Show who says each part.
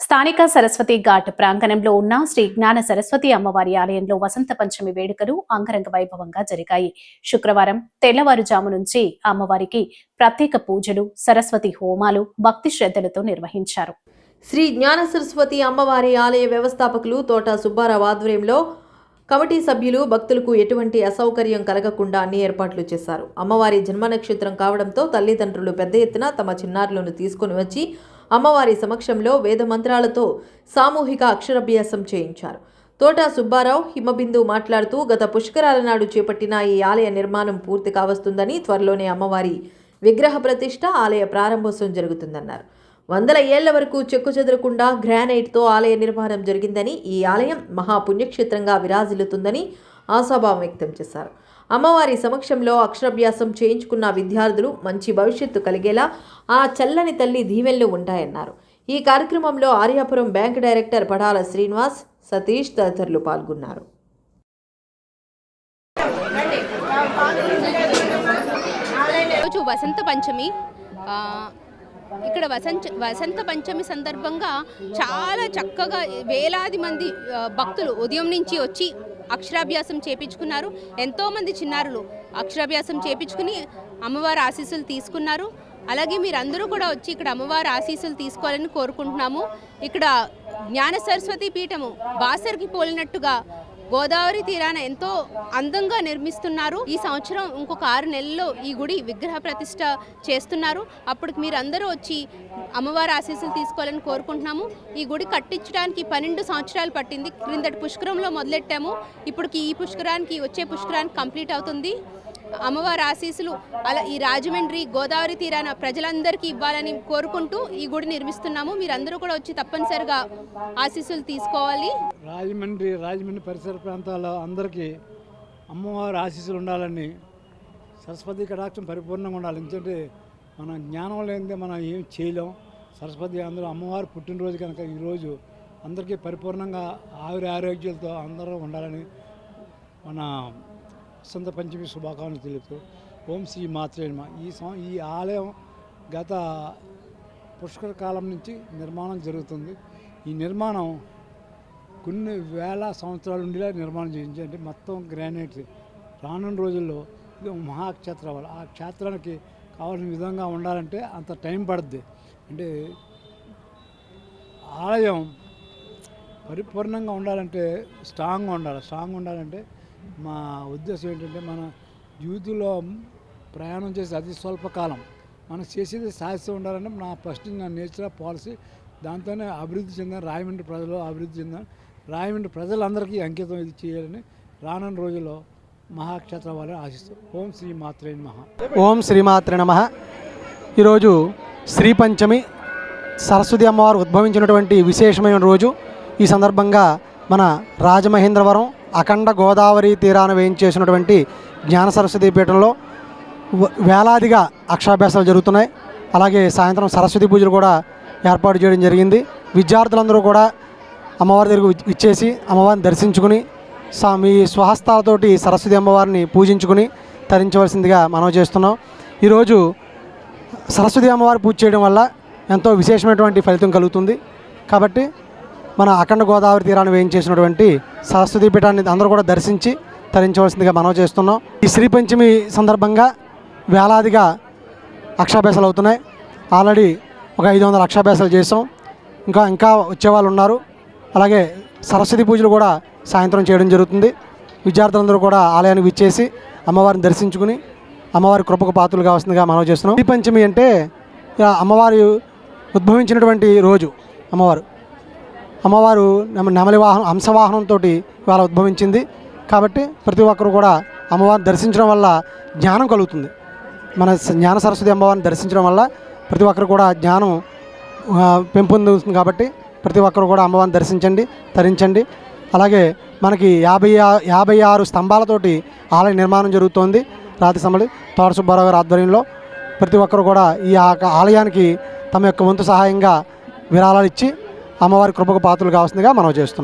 Speaker 1: స్థానిక సరస్వతి ఘాట్ ప్రాంగణంలో ఉన్న శ్రీ జ్ఞాన సరస్వతి అమ్మవారి ఆలయంలో వసంత పంచమి వేడుకలు అంగరంగ వైభవంగా జరిగాయి. శుక్రవారం తెల్లవారుజాము నుంచి అమ్మవారికి ప్రత్యేక పూజలు సరస్వతి హోమాలు భక్తి శ్రద్ధలతో నిర్వహించారు.
Speaker 2: శ్రీ జ్ఞాన సరస్వతి అమ్మవారి ఆలయ వ్యవస్థాపకులు తోట సుబ్బారావు ఆధ్వర్యంలో కమిటీ సభ్యులు భక్తులకు ఎటువంటి అసౌకర్యం కలగకుండా అన్ని ఏర్పాట్లు చేశారు. అమ్మవారి జన్మ నక్షత్రం కావడంతో తల్లిదండ్రులు పెద్ద ఎత్తున తమ చిన్నారులను తీసుకుని వచ్చి అమ్మవారి సమక్షంలో వేద మంత్రాలతో సామూహిక అక్షరాభ్యాసం చేయించారు. తోట సుబ్బారావు హిమబిందు మాట్లాడుతూ గత పుష్కరాల నాడు చేపట్టిన ఈ ఆలయ నిర్మాణం పూర్తి కావస్తుందని త్వరలోనే అమ్మవారి విగ్రహ ప్రతిష్ట ఆలయ ప్రారంభోత్సవం జరుగుతుందన్నారు. వందల ఏళ్ళ వరకు చెక్కు చెదరకుండా గ్రానైట్తో ఆలయ నిర్మాణం జరిగిందని ఈ ఆలయం మహాపుణ్యక్షేత్రంగా విరాజిల్లుతుందని ఆశాభావం వ్యక్తం చేశారు. అమ్మవారి సమక్షంలో అక్షరాభ్యాసం చేయించుకున్న విద్యార్థులు మంచి భవిష్యత్తు కలిగేలా ఆ చల్లని తల్లి దీవెనలు ఉంటాయన్నారు. ఈ కార్యక్రమంలో ఆర్యాపురం బ్యాంక్ డైరెక్టర్ పడాల శ్రీనివాస్ సతీష్ తదితరులు పాల్గొన్నారు.
Speaker 3: రోజు వసంత పంచమి ఇక్కడ వసంత వసంత పంచమి సందర్భంగా చాలా చక్కగా వేలాది మంది భక్తులు ఉదయం నుంచి వచ్చి అక్షరాభ్యాసం చేపించుకున్నారు. ఎంతోమంది చిన్నారులు అక్షరాభ్యాసం చేపించుకుని అమ్మవారి ఆశీస్సులు తీసుకున్నారు. అలాగే మీరందరూ కూడా వచ్చి ఇక్కడ అమ్మవారి ఆశీస్సులు తీసుకోవాలని కోరుకుంటున్నాము. ఇక్కడ జ్ఞాన సరస్వతి పీఠము బాసర్కి పోలినట్టుగా గోదావరి తీరాన ఎంతో అందంగా నిర్మిస్తున్నారు. ఈ సంవత్సరం ఇంకొక ఆరు నెలల్లో ఈ గుడి విగ్రహ ప్రతిష్ట చేస్తున్నారు. అప్పుడు మీరు అందరూ వచ్చి అమ్మవారి ఆశీస్సులు తీసుకోవాలని కోరుకుంటున్నాము. ఈ గుడి కట్టించడానికి పన్నెండు సంవత్సరాలు పట్టింది. క్రిందటి పుష్కరంలో మొదలెట్టాము. ఇప్పటికి ఈ పుష్కరానికి వచ్చే పుష్కరానికి కంప్లీట్ అవుతుంది. అమ్మవారి ఆశీస్సులు అలా ఈ రాజమండ్రి గోదావరి తీరాన ప్రజలందరికీ ఇవ్వాలని కోరుకుంటూ ఈ గుడి నిర్మిస్తున్నాము. మీరందరూ కూడా వచ్చి తప్పనిసరిగా ఆశీస్సులు తీసుకోవాలి.
Speaker 4: రాజమండ్రి రాజమండ్రి పరిసర ప్రాంతాల్లో అందరికీ అమ్మవారి ఆశీస్సులు ఉండాలని సరస్వతి కటాక్షం పరిపూర్ణంగా ఉండాలి. ఎందుకంటే మనం జ్ఞానం లేనిదే మనం ఏం చేయలేం. సరస్వతి అందరూ అమ్మవారి పుట్టినరోజు కనుక ఈరోజు అందరికీ పరిపూర్ణంగా ఆవిరి ఆరోగ్యాలతో అందరూ ఉండాలని మన వసంత పంచమి శుభాకాంక్షలు తెలుపుతూ ఓం శ్రీ మాత్రే ఈ ఈ ఆలయం గత పుష్కర కాలం నుంచి నిర్మాణం జరుగుతుంది. ఈ నిర్మాణం కొన్ని వేల సంవత్సరాల నుండిలా నిర్మాణం చేయించి అంటే మొత్తం గ్రానైట్ రానున్న రోజుల్లో ఇది మహాక్షేత్ర మహాక్షేత్రం అవ్వాలి ఆ క్షేత్రానికి కావాల్సిన విధంగా ఉండాలంటే అంత టైం పడుద్ది. అంటే ఆలయం పరిపూర్ణంగా ఉండాలంటే స్ట్రాంగ్గా ఉండాలి. స్ట్రాంగ్ ఉండాలంటే మా ఉద్దేశం ఏంటంటే మన జీవితంలో ప్రయాణం చేసే అతి స్వల్పకాలం. మనం చేసేది సాధిస్తూ ఉండాలని నా ఫస్ట్ నా నేచర్ పాలసీ. దాంతోనే అభివృద్ధి చెందాను రాయమండ్రి ప్రజలు అభివృద్ధి చెందాను రాయమండ్రి ప్రజలందరికీ అంకితం ఇది చేయాలని రానున్న రోజుల్లో మహాక్షేత్రం వాళ్ళని ఆశిస్తాం ఓం శ్రీ మాత్రే మహా
Speaker 5: ఓం శ్రీమాత్రే నమ. ఈరోజు శ్రీ పంచమి సరస్వతి అమ్మవారు ఉద్భవించినటువంటి విశేషమైన రోజు. ఈ సందర్భంగా మన రాజమహేంద్రవరం అఖండ గోదావరి తీరాన వేయించేసినటువంటి జ్ఞాన సరస్వతి పీఠంలో వేలాదిగా అక్షాభ్యాసాలు జరుగుతున్నాయి. అలాగే సాయంత్రం సరస్వతి పూజలు కూడా ఏర్పాటు చేయడం జరిగింది. విద్యార్థులందరూ కూడా అమ్మవారి దగ్గర ఇచ్చేసి అమ్మవారిని దర్శించుకుని సా మీ స్వహస్తాలతోటి సరస్వతి అమ్మవారిని పూజించుకుని తరించవలసిందిగా మనం చేస్తున్నాం. ఈరోజు సరస్వతి అమ్మవారి పూజ చేయడం వల్ల ఎంతో విశేషమైనటువంటి ఫలితం కలుగుతుంది. కాబట్టి మన అఖండ గోదావరి తీరాన్ని వేయించేసినటువంటి సరస్వతి పీఠాన్ని అందరూ కూడా దర్శించి తరించవలసిందిగా మనం చేస్తున్నాం. ఈ శ్రీ పంచమి సందర్భంగా వేలాదిగా అక్షాభ్యాసాలు అవుతున్నాయి. ఆల్రెడీ ఒక ఐదు వందల అక్షాభ్యాసాలు చేసాం ఇంకా ఇంకా వచ్చేవాళ్ళు ఉన్నారు. అలాగే సరస్వతి పూజలు కూడా సాయంత్రం చేయడం జరుగుతుంది. విద్యార్థులందరూ కూడా ఆలయానికి విచ్చేసి అమ్మవారిని దర్శించుకుని అమ్మవారి కృపకు పాత్రలు కావాల్సిందిగా మనం చేస్తున్నాం. శ్రీ పంచమి అంటే ఇక అమ్మవారి ఉద్భవించినటువంటి రోజు అమ్మవారు. అమ్మవారు నెమ- నెమలి వాహనం హంసవాహనంతో ఇవాళ ఉద్భవించింది. కాబట్టి ప్రతి ఒక్కరు కూడా అమ్మవారిని దర్శించడం వల్ల జ్ఞానం కలుగుతుంది. మన జ్ఞాన సరస్వతి అమ్మవారిని దర్శించడం వల్ల ప్రతి ఒక్కరు కూడా జ్ఞానం పెంపొందుతుంది కాబట్టి ప్రతి ఒక్కరు కూడా అమ్మవారిని దర్శించండి తరించండి. అలాగే మనకి యాభై యాభై ఆరు స్తంభాలతోటి ఆలయ నిర్మాణం జరుగుతోంది రాతి స్తంభాలు తోట సుబ్బారావు గారి ఆధ్వర్యంలో. ప్రతి ఒక్కరు కూడా ఈ ఆ- ఆలయానికి తమ యొక్క వంతు సహాయంగా విరాళాలు ఇచ్చి అమ్మవారి కృపకు పాత్రలు కావాల్సిందిగా మనం చేస్తున్నాం.